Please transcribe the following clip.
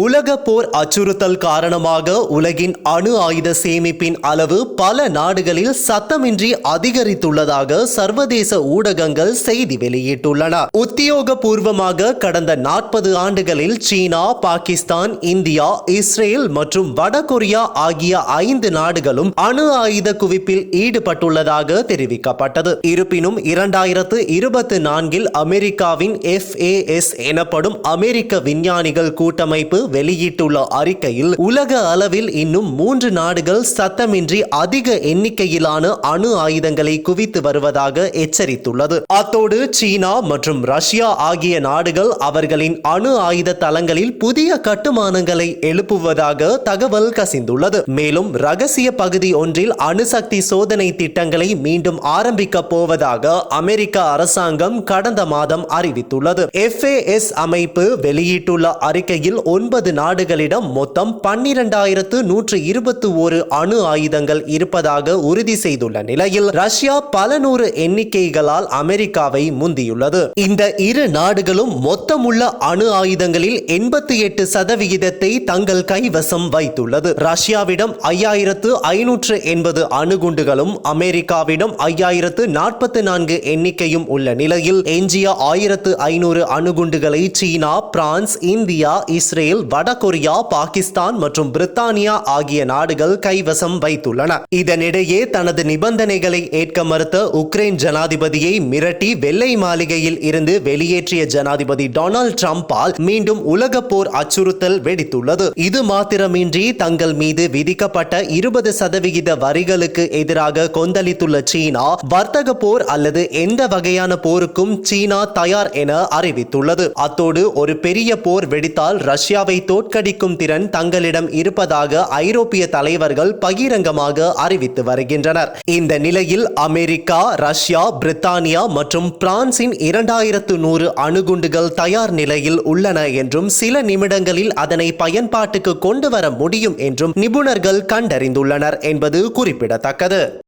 உலக போர் அச்சுறுத்தல் காரணமாக உலகின் அணு ஆயுத சேமிப்பின் அளவு பல நாடுகளில் சத்தமின்றி அதிகரித்துள்ளதாக சர்வதேச ஊடகங்கள் செய்தி வெளியிட்டுள்ளன. உத்தியோகபூர்வமாக கடந்த நாற்பது ஆண்டுகளில் சீனா பாகிஸ்தான் இந்தியா இஸ்ரேல் மற்றும் வடகொரியா ஆகிய ஐந்து நாடுகளும் அணு ஆயுத குவிப்பில் ஈடுபட்டுள்ளதாக தெரிவிக்கப்பட்டது. இருப்பினும் இரண்டாயிரத்து இருபத்தி நான்கில் அமெரிக்காவின் எஃப்ஏஎஸ் எனப்படும் அமெரிக்க விஞ்ஞானிகள் கூட்டமைப்பு வெளியிட்டுள்ள அறிக்கையில் உலக அளவில் இன்னும் மூன்று நாடுகள் சத்தமின்றி அதிக எண்ணிக்கையிலான அணு ஆயுதங்களை குவித்து வருவதாக எச்சரித்துள்ளது. அத்தோடு சீனா மற்றும் ரஷ்யா ஆகிய நாடுகள் அவர்களின் அணு ஆயுத தளங்களில் புதிய கட்டுமானங்களை எழுப்புவதாக தகவல் கசிந்துள்ளது. மேலும் ரகசிய பகுதி ஒன்றில் அணுசக்தி சோதனை திட்டங்களை மீண்டும் ஆரம்பிக்க போவதாக அமெரிக்க அரசாங்கம் கடந்த மாதம் அறிவித்துள்ளது. எஃப்ஏஎஸ் அமைப்பு வெளியிட்டுள்ள அறிக்கையில் ஒன்பது நாடுகளிடம் மொத்தம் பன்னிரண்டாயிரத்து நூற்று இருபத்தி ஒரு அணு ஆயுதங்கள் இருப்பதாக உறுதி செய்துள்ள நிலையில் ரஷ்யா பல நூறு எண்ணிக்கைகளால் அமெரிக்காவை முந்தியுள்ளது. இந்த இரு நாடுகளும் மொத்தமுள்ள அணு ஆயுதங்களில் எண்பத்தி எட்டு சதவிகிதத்தை தங்கள் கைவசம் வைத்துள்ளது. ரஷ்யாவிடம் ஐயாயிரத்து ஐநூற்று எண்பது அணுகுண்டுகளும் அமெரிக்காவிடம் ஐயாயிரத்து நாற்பத்தி நான்கு எண்ணிக்கையும் உள்ள நிலையில் எஞ்சிய ஆயிரத்து ஐநூறு அணுகுண்டுகளை சீனா பிரான்ஸ் இந்தியா இஸ்ரேல் வடகொரியா பாகிஸ்தான் மற்றும் பிரித்தானியா ஆகிய நாடுகள் கைவசம் வைத்துள்ளன. இதனிடையே தனது நிபந்தனைகளை ஏற்க மறுத்த உக்ரைன் ஜனாதிபதியை மிரட்டி வெள்ளை மாளிகையில் இருந்து வெளியேற்றிய ஜனாதிபதி டொனால்டு டிரம்பால் மீண்டும் உலக போர் அச்சுறுத்தல் வெடித்துள்ளது. இது மாத்திரமின்றி தங்கள் மீது விதிக்கப்பட்ட இருபது சதவிகித வரிகளுக்கு எதிராக கொந்தளித்துள்ள சீனா வர்த்தக போர் அல்லது எந்த வகையான போருக்கும் சீனா தயார் என அறிவித்துள்ளது. அத்தோடு ஒரு பெரிய போர் வெடித்தால் ரஷ்யாவை தோற்கடிக்கும் திறன் தங்களிடம் இருப்பதாக ஐரோப்பிய தலைவர்கள் பகிரங்கமாக அறிவித்து வருகின்றனர். இந்த நிலையில் அமெரிக்கா ரஷ்யா பிரித்தானியா மற்றும் பிரான்சின் இரண்டாயிரத்து நூறு அணுகுண்டுகள் தயார் நிலையில் உள்ளன என்றும் சில நிமிடங்களில் அதனை பயன்பாட்டுக்கு கொண்டு வர முடியும் என்றும் நிபுணர்கள் கண்டறிந்துள்ளனர் என்பது குறிப்பிடத்தக்கது.